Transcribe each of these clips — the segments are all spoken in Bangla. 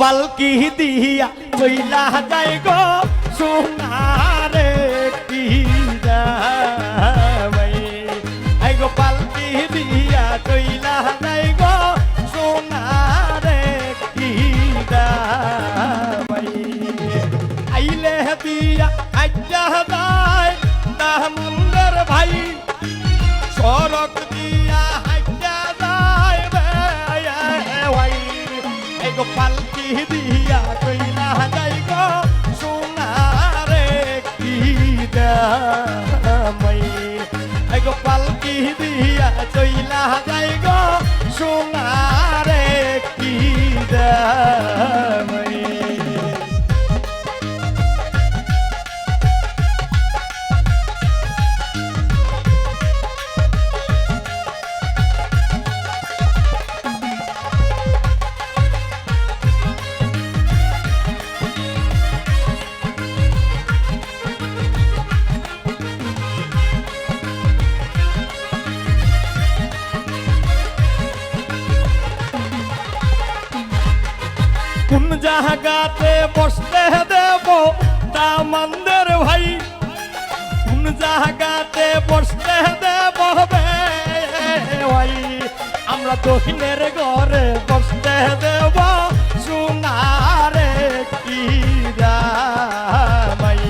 পালকি দিয়া কইলা যাই গো সোনারে কি যাই গো পালকি দিয়া কইলা কোন জায়গাতে বসতে দেব? দামন্দের ভাই, কোন জায়গাতে বসতে দেব ভাই আমরা দক্ষিণের ঘরে বসতে দেব। সোনারে কি ভাই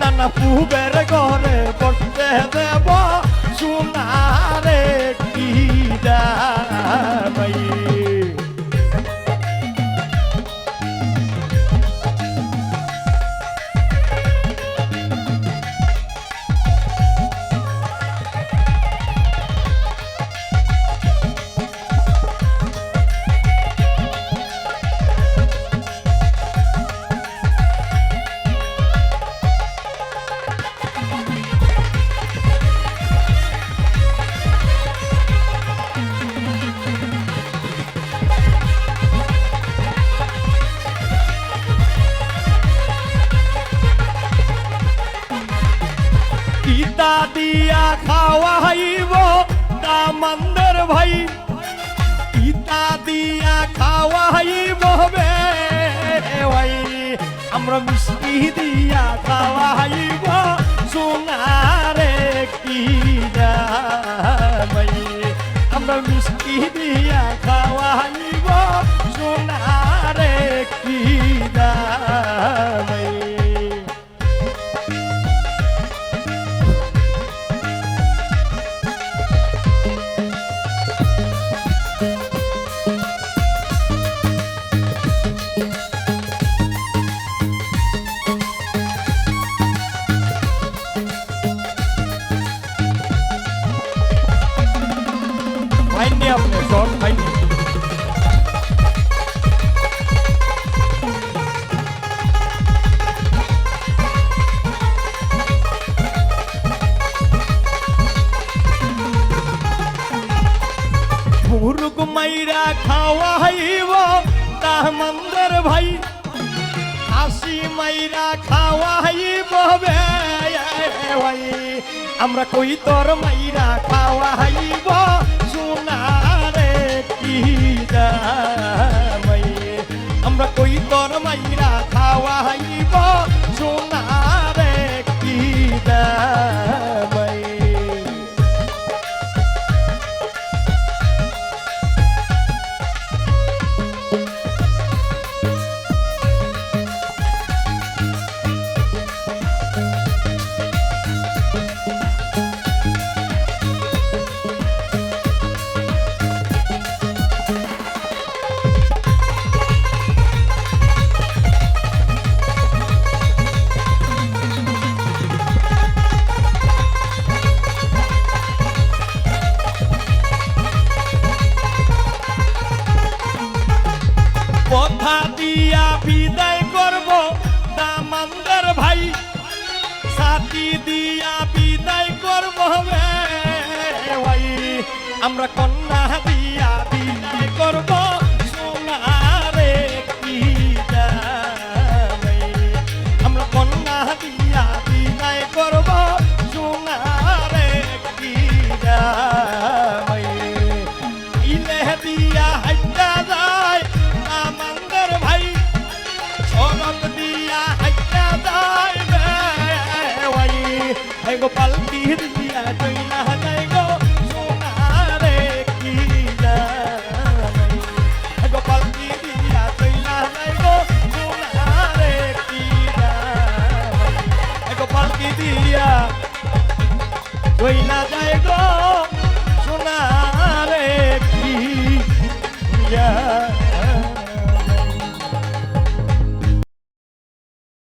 নানা পুবের ঘরে বসতে দেব। সোনারে কি ভাই ভাই। পিতা দিয়া খাওয়াই বহবে ভাই, আমরা মিষ্টি দিয়া খাওয়াইব। সোনারে কি ভাই আমরা মিষ্টি দিয়া হয়নি আপনি শর্ট হয়নি মুরুগ মাইরা খাওয়াইব তাহমন্দর ভাই হাসি মাইরা খাওয়াইব বে ভাই আমরা কই তোর মাইরা দিয়া বিদায় করব ভাই আমরা কন্যা দিয়া বিদায় করব। সোনারে কি আমরা কন্যা দিয়া বিদায় করব। সোনারে কি ইলে দিয়া হাইটা যায়, আমাদের ভাই পালকি দিয়া চইলা যায় গো, সোনারে কি জানাই গো পালকি দিয়া চইলা যায় গো, সোনারে কি জানাই গো পালকি দিয়া চইলা যায় গো